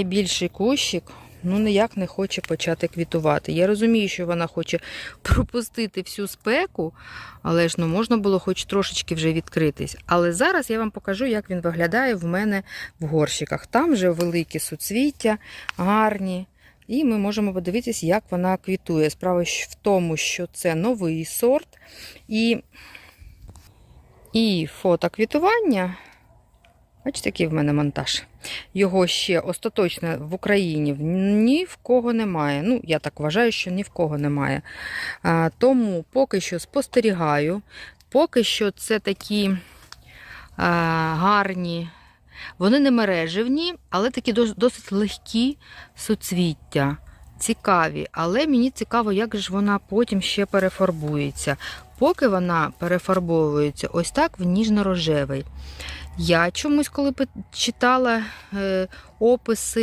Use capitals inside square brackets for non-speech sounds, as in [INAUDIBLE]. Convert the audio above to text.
Найбільший кущик ну ніяк не хоче почати квітувати. Я розумію, що вона хоче [LAUGHS] пропустити всю спеку, але ж ну можна було хоч трошечки вже відкритись. Але зараз я вам покажу, як він виглядає в мене в горщиках. Там вже великі суцвіття, гарні. І ми можемо подивитись, як вона квітує. Справа в тому, що це новий сорт. І, і фото квітування. Бачите, який в мене монтаж. Його ще остаточно в Україні ні в кого немає. Ну, я так вважаю, що ні в кого немає. А, тому поки що спостерігаю, поки що це такі а, гарні, вони не мереживні, але такі досить легкі суцвіття. Цікаві, але мені цікаво, як ж вона потім ще перефарбується. Поки вона перефарбовується ось так в ніжно-рожевий. Я чомусь, коли читала е, описи